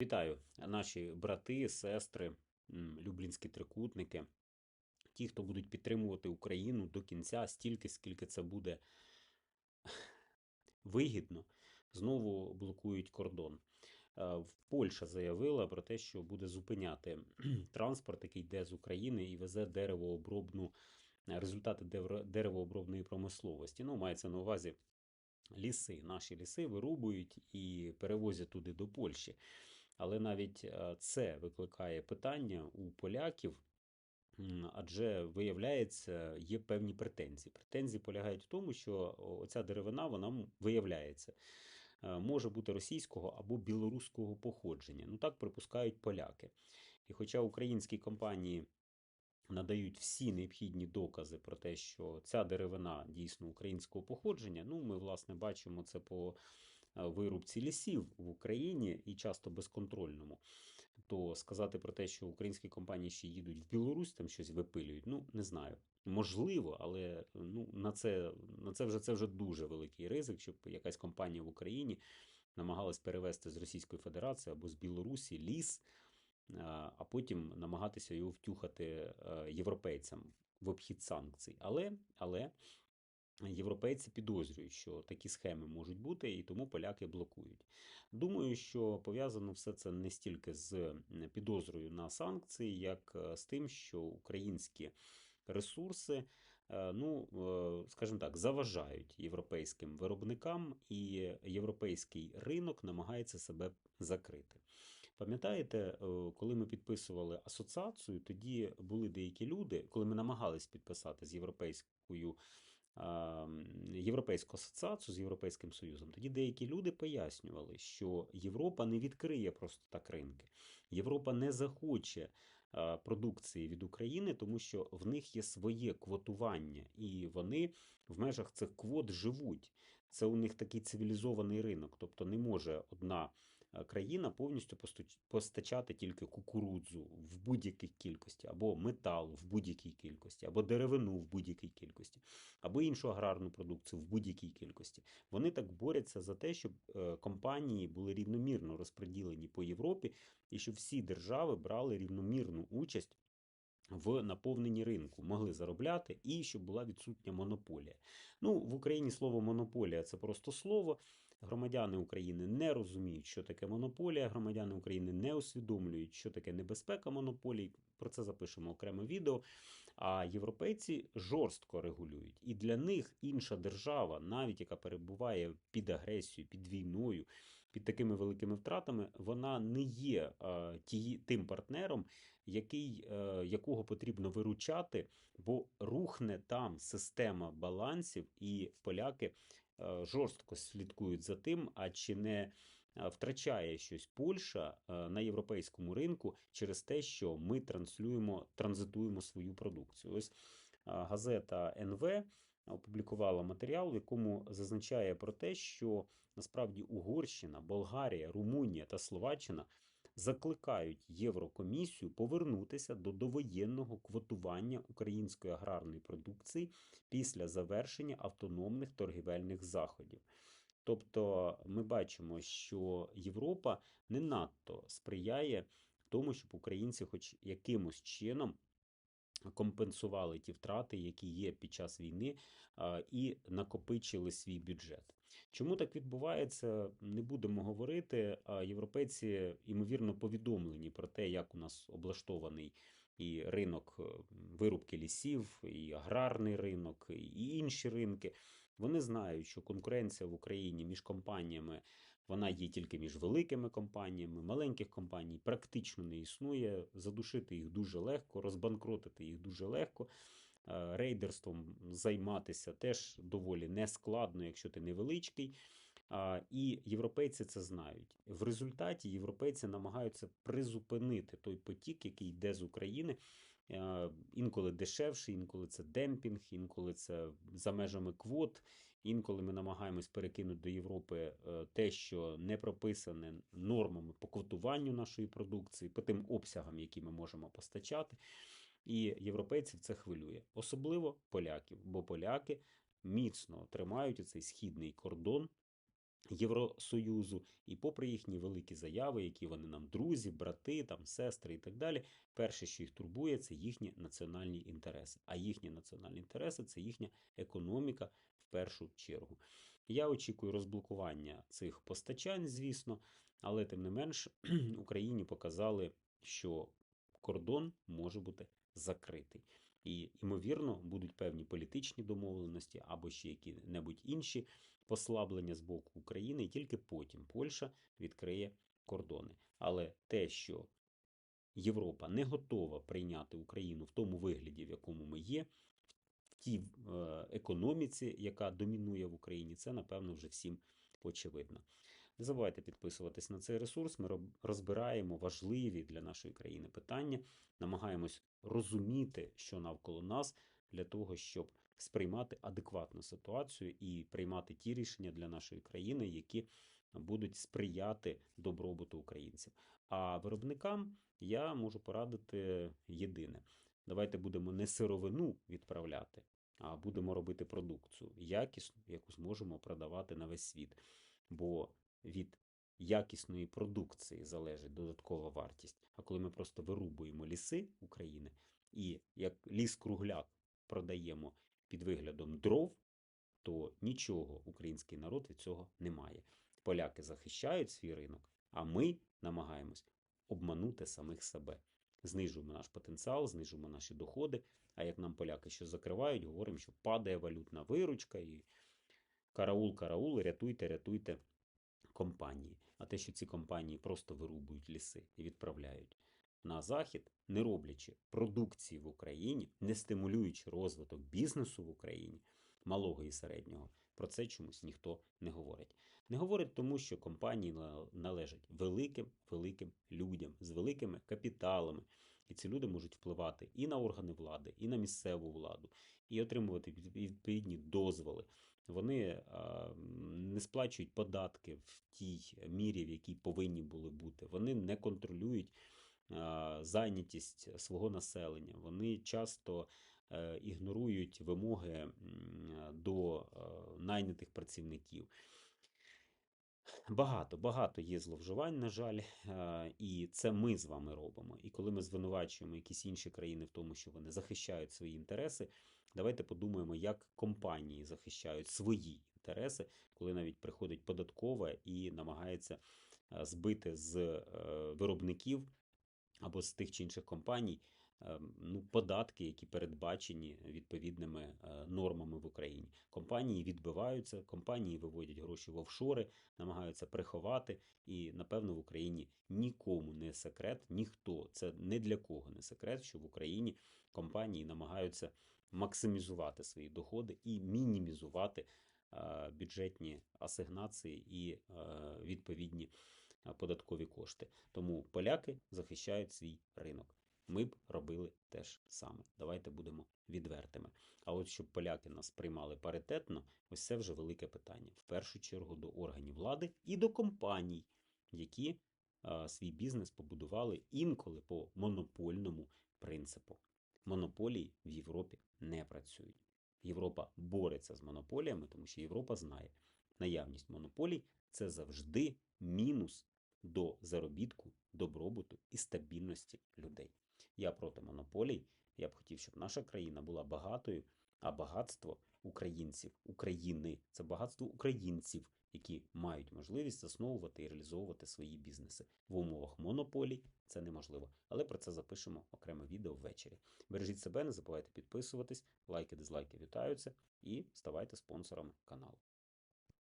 Вітаю, наші брати, сестри, люблінські трикутники, ті, хто будуть підтримувати Україну до кінця, стільки, скільки це буде вигідно, знову блокують кордон. Е, Польща заявила про те, що буде зупиняти транспорт, який йде з України і везе деревообробну результати дерев- деревообробної промисловості. Ну, мається на увазі ліси. Наші ліси вирубують і перевозять туди до Польщі. Але навіть е, це викликає питання у поляків, адже виявляється, є певні претензії. Претензії полягають в тому, що оця деревина, вона виявляється, е, може бути російського або білоруського походження. Ну так припускають поляки. І хоча українські компанії надають всі необхідні докази про те, що ця деревина дійсно українського походження, ну ми власне бачимо це по вирубці лісів в Україні і часто безконтрольному, то сказати про те, що українські компанії ще їдуть в Білорусь, там щось випилюють, ну не знаю. Можливо, але ну на це на це вже це вже дуже великий ризик, щоб якась компанія в Україні намагалась перевезти з Російської Федерації або з Білорусі ліс, а а потім намагатися його втюхати е, європейцям в обхід санкцій. Але, але європейці підозрюють, що такі схеми можуть бути, і тому поляки блокують. Думаю, що пов'язано все це не стільки з підозрою на санкції, як е, з тим, що українські ресурси, е, ну, е, скажімо так, заважають європейським виробникам, і європейський ринок намагається себе закрити. Пам'ятаєте, коли ми підписували асоціацію, тоді були деякі люди, коли ми намагались підписати з європейською Європейську асоціацію з Європейським Союзом, тоді деякі люди пояснювали, що Європа не відкриє просто так ринки. Європа не захоче продукції від України, тому що в них є своє квотування, і вони в межах цих квот живуть. Це у них такий цивілізований ринок, тобто не може одна е, країна повністю постачати тільки кукурудзу в будь-якій кількості, або метал в будь-якій кількості, або деревину в будь-якій кількості, або іншу аграрну продукцію в будь-якій кількості. Вони так борються за те, щоб е, компанії були рівномірно розподілені по Європі, і щоб всі держави брали рівномірну участь. В наповненні ринку могли заробляти і щоб була відсутня монополія. Ну, в Україні слово монополія це просто слово. Громадяни України не розуміють, що таке монополія. Громадяни України не усвідомлюють, що таке небезпека монополій. Про це запишемо окреме відео. А європейці жорстко регулюють. І для них інша держава, навіть яка перебуває під агресією, під війною, під такими великими втратами, вона не є е, тим партнером, який, е, якого потрібно виручати, бо рухне там система балансів, і поляки е, жорстко слідкують за тим, а чи не е, втрачає щось Польща на європейському ринку через те, що ми транслюємо, транзитуємо свою продукцію. Ось газета НВ опублікувала матеріал, в якому зазначає про те, що насправді Угорщина, Болгарія, Румунія та Словаччина закликають Єврокомісію повернутися до довоєнного квотування української аграрної продукції після завершення автономних торгівельних заходів. Тобто ми бачимо, що Європа не надто сприяє тому, щоб українці, хоч якимось чином, компенсували ті втрати, які є під час війни, і накопичили свій бюджет. Чому так відбувається, не будемо говорити. А європейці, ймовірно, повідомлені про те, як у нас облаштований і ринок е, вирубки лісів, і аграрний ринок, і інші ринки. Вони знають, що конкуренція в Україні між компаніями вона є тільки між великими компаніями, маленьких компаній практично не існує. Задушити їх дуже легко, розбанкротити їх дуже легко. Е, Рейдерством займатися теж доволі нескладно, якщо ти невеличкий. І європейці це знають. В результаті європейці намагаються призупинити той потік, який йде з України. Е, Інколи дешевший, інколи це демпінг, інколи це за межами квот. Інколи ми намагаємось перекинути до Європи е, те, що не прописане нормами по квотуванню нашої продукції, по тим обсягам, які ми можемо постачати. І європейців це хвилює, особливо поляків, бо поляки міцно тримають цей східний кордон Євросоюзу, і попри їхні великі заяви, які вони нам друзі, брати, там, сестри і так далі, перше, що їх турбує, це їхні національні інтереси. А їхні національні інтереси це їхня економіка в першу чергу. Я очікую розблокування цих постачань, звісно, але тим не менш Україні показали, що кордон може бути закритий. І, ймовірно, будуть певні політичні домовленості або ще які-небудь інші послаблення з боку України, і тільки потім Польща відкриє кордони. Але те, що Європа не готова прийняти Україну в тому вигляді, в якому ми є, в тій е, економіці, яка домінує в Україні, це напевно вже всім очевидно. Не забувайте підписуватись на цей ресурс. Ми розбираємо важливі для нашої країни питання, намагаємось розуміти, що навколо нас, для того, щоб сприймати адекватну ситуацію і приймати ті рішення для нашої країни, які будуть сприяти добробуту українців. А виробникам я можу порадити єдине: давайте будемо не сировину відправляти, а будемо робити продукцію якісну, яку зможемо продавати на весь світ. Бо від якісної продукції залежить додаткова вартість. А коли ми просто вирубуємо ліси України і як ліс-кругляк продаємо під виглядом дров, то нічого український народ від цього не має. Поляки захищають свій ринок, а ми намагаємось обманути самих себе. Знижуємо наш потенціал, знижуємо наші доходи. А як нам поляки що закривають, говоримо, що падає валютна виручка і караул, караул, рятуйте, рятуйте компанії. А те, що ці компанії просто вирубують ліси і відправляють на захід, не роблячи продукції в Україні, не стимулюючи розвиток бізнесу в Україні, малого і середнього, про це чомусь ніхто не говорить. Не говорить тому, що компанії належать великим великим людям з великими капіталами. І ці люди можуть впливати і на органи влади, і на місцеву владу, і отримувати відповідні дозволи. Вони не сплачують податки в тій мірі, в якій повинні були бути. Вони не контролюють зайнятість свого населення. Вони часто е, ігнорують вимоги до е, найнятих працівників. Багато, багато є зловживань, на жаль, е, і це ми з вами робимо. І коли ми звинувачуємо якісь інші країни в тому, що вони захищають свої інтереси, давайте подумаємо, як компанії захищають свої інтереси, коли навіть приходить податкова і намагається збити з виробників або з тих чи інших компаній ну, податки, які передбачені відповідними е, нормами в Україні. Компанії відбиваються, компанії виводять гроші в офшори, намагаються приховати. І, напевно, в Україні нікому не секрет, ніхто це не для кого не секрет, що в Україні компанії намагаються максимізувати свої доходи і мінімізувати е, бюджетні асигнації і е, відповідні податкові кошти. Тому поляки захищають свій ринок. Ми б робили теж саме. Давайте будемо відвертими. А от щоб поляки нас приймали паритетно, ось це вже велике питання. В першу чергу до органів влади і до компаній, які а, свій бізнес побудували інколи по монопольному принципу. Монополії в Європі не працюють. Європа бореться з монополіями, тому що Європа знає, наявність монополій це завжди мінус до заробітку, добробуту і стабільності людей. Я проти монополій. Я б хотів, щоб наша країна була багатою, а багатство українців, України це багатство українців, які мають можливість засновувати і реалізовувати свої бізнеси. В умовах монополій це неможливо. Але про це запишемо окреме відео ввечері. Бережіть себе, не забувайте підписуватись, лайки, дизлайки вітаються і ставайте спонсорами каналу.